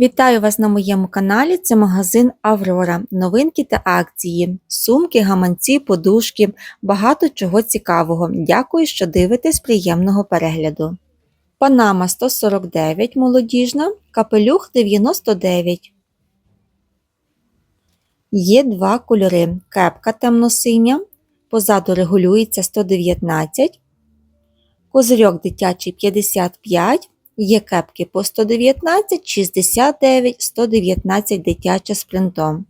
Вітаю вас на моєму каналі. Це магазин Аврора. Новинки та акції, сумки, гаманці, подушки, багато чого цікавого. Дякую, що дивитесь приємного перегляду. Панама 149 молодіжна, капелюх 99. Є два кольори. Кепка темно-синя, позаду регулюється 119, козирьок дитячий 55. Є кепки по 119, 69, 119 дитяча з принтом.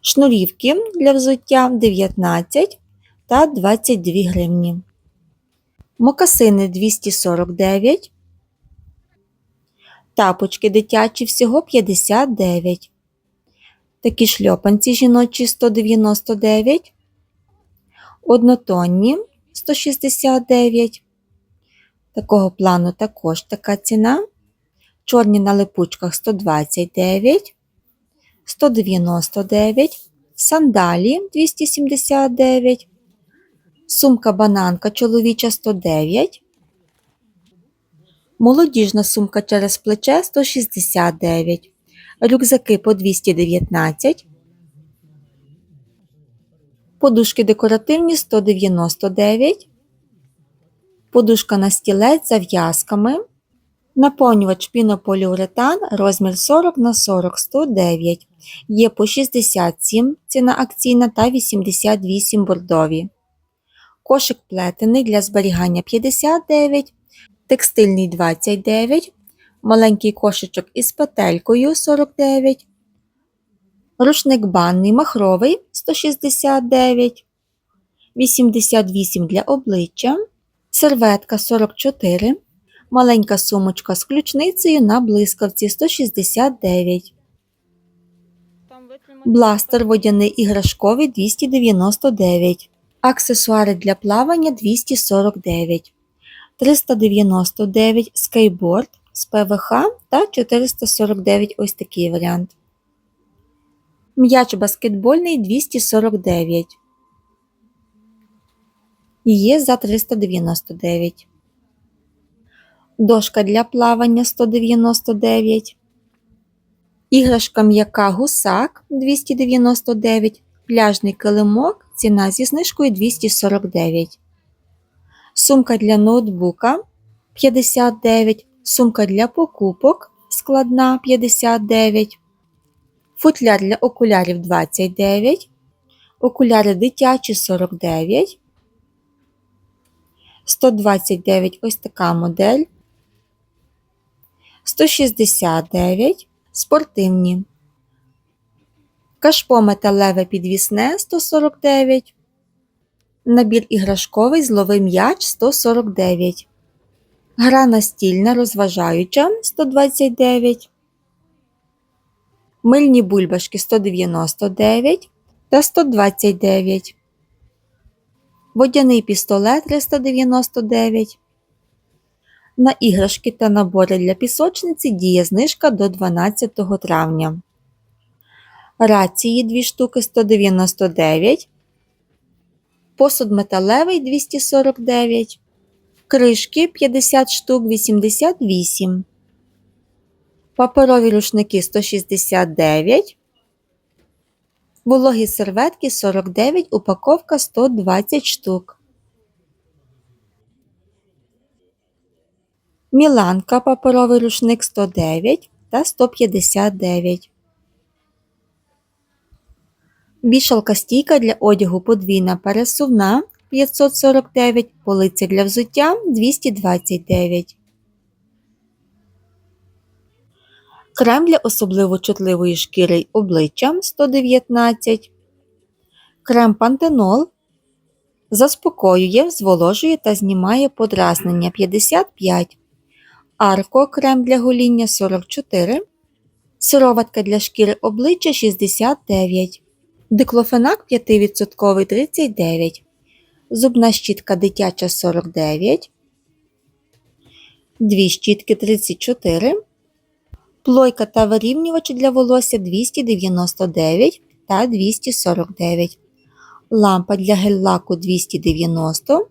Шнурівки для взуття 19 та 22 гривні. Мокасини 249. Тапочки дитячі всього 59. Такі шльопанці жіночі 199. Однотонні 169. Такого плану також така ціна. Чорні на липучках 129, 199, сандалі 279, сумка бананка чоловіча 109, молодіжна сумка через плече 169, рюкзаки по 219, подушки декоративні 199, подушка на стілець з зав'язками, наповнювач пінополіуретан розмір 40 на 40 109, є по 67 ціна акційна та 88 бордові. Кошик плетений для зберігання 59, текстильний 29, маленький кошичок із петелькою 49, рушник банний махровий 169, 88 для обличчя серветка 44, маленька сумочка з ключницею на блискавці 169, бластер водяний іграшковий 299, аксесуари для плавання 249, 399 скейтборд з ПВХ та 449 ось такий варіант. М'яч баскетбольний 249 є за 399. Дошка для плавання 199. Іграшка м'яка гусак 299. Пляжний килимок. Ціна зі знижкою 249. Сумка для ноутбука 59. Сумка для покупок складна 59. Футляр для окулярів 29. Окуляри дитячі 49. 129 ось така модель, 169 спортивні. Кашпо металеве підвісне 149. Набір іграшковий зловий м'яч 149. Гра настільна розважаюча 129. Мильні бульбашки 199 та 129 водяний пістолет 399. На іграшки та набори для пісочниці діє знижка до 12 травня. Рації 2 штуки 199. Посуд металевий 249. Кришки 50 штук 88. Паперові рушники 169. Вологі серветки 49, упаковка 120 штук. Міланка паперовий рушник 109 та 159. Вішалка стійка для одягу подвійна пересувна 549, полиця для взуття 229. Крем для особливо чутливої шкіри обличчя 119. Крем пантенол заспокоює, зволожує та знімає подразнення 55. Арко крем для гоління 44. Сироватка для шкіри обличчя 69. Диклофенак 5% 39. Зубна щітка дитяча 49. Дві щітки 34 плойка та вирівнювач для волосся 299 та 249, лампа для гель-лаку 290,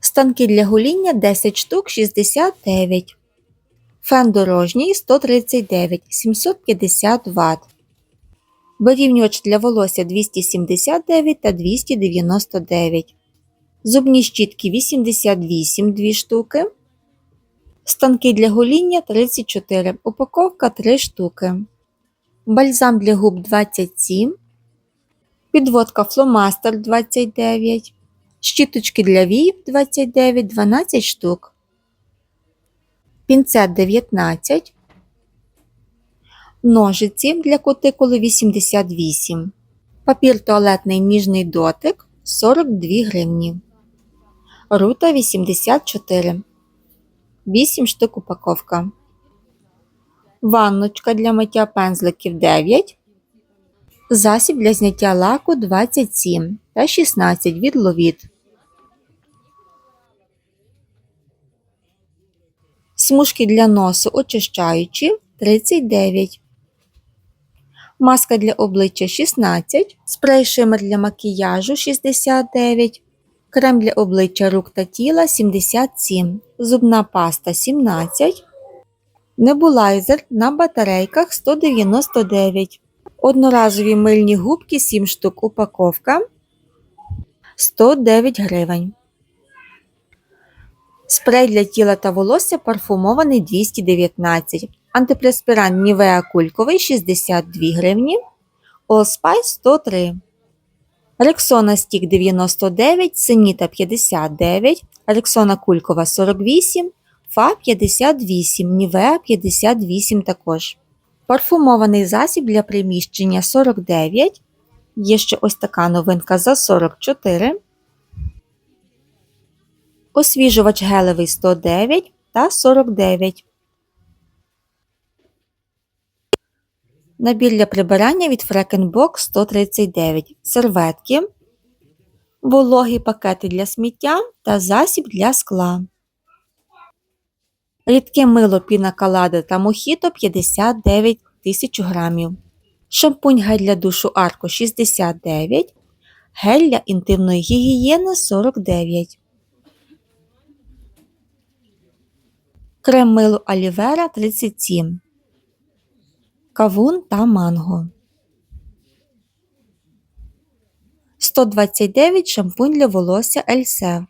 станки для гоління 10 штук 69, Фен дорожній 139 750 Вт. Вирівнювач для волосся 279 та 299. Зубні щітки 88 2 штуки. Станки для гоління 34. Упаковка 3 штуки. Бальзам для губ 27. Підводка фломастер 29. Щіточки для вій 29 12 штук. Пінцет 19. Ножиці для кутикули 88. Папір туалетний ніжний дотик 42 гривні. Рута 84. 8 штук упаковка. Ванночка для миття пензликів 9. Засіб для зняття лаку 27 та 16 від ловіт. Смужки для носу очищаючі 39. Маска для обличчя 16. Спрей шимер для макіяжу 69. Крем для обличчя рук та тіла 77. Зубна паста 17. Небулайзер на батарейках 199. Одноразові мильні губки 7 штук упаковка 109 гривень. Спрей для тіла та волосся парфумований 219. Антипреспірант Нівеа кульковий 62 гривні. Allspice 103. Рексона стік 99, Синіта 59, Рексона кулькова 48, Фа 58, Нівеа 58 також. Парфумований засіб для приміщення 49. Є ще ось така новинка за 44. Освіжувач гелевий 109 та 49. Набір для прибирання від Фрекенбок 139. Серветки. Вологі пакети для сміття та засіб для скла. Рідке мило піна пінакалада та мохіто 59 тисяч грамів. Шампунь гель для душу Арко 69. Гель для інтимної гігієни 49. Крем мило Алівера 37. Кавун та манго. 129 шампунь для волосся Ельсев.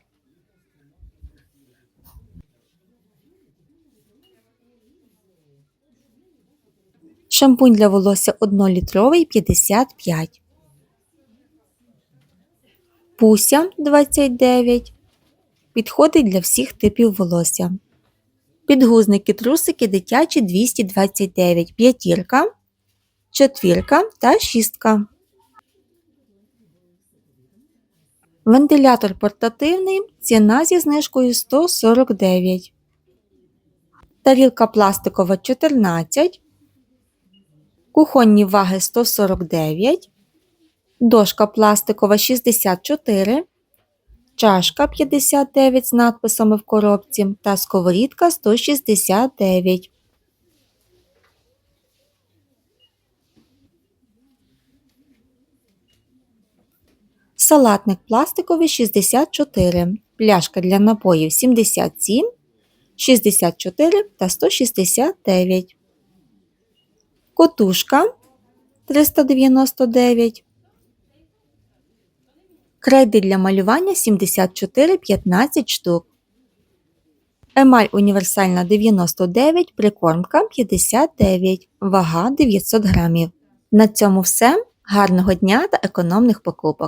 Шампунь для волосся 1-літровий 55. Пуся 29. Підходить для всіх типів волосся. Підгузники трусики дитячі 229, п'ятірка, четвірка та шістка. Вентилятор портативний. Ціна зі знижкою 149. Тарілка пластикова 14. Кухонні ваги 149. Дошка пластикова 64 чашка 59 з надписами в коробці та сковорідка 169. Салатник пластиковий 64, пляшка для напоїв 77, 64 та 169. Котушка 399. Крейди для малювання 74 15 штук. Емаль універсальна 99, прикормка 59, вага 900 грамів. На цьому все. Гарного дня та економних покупок!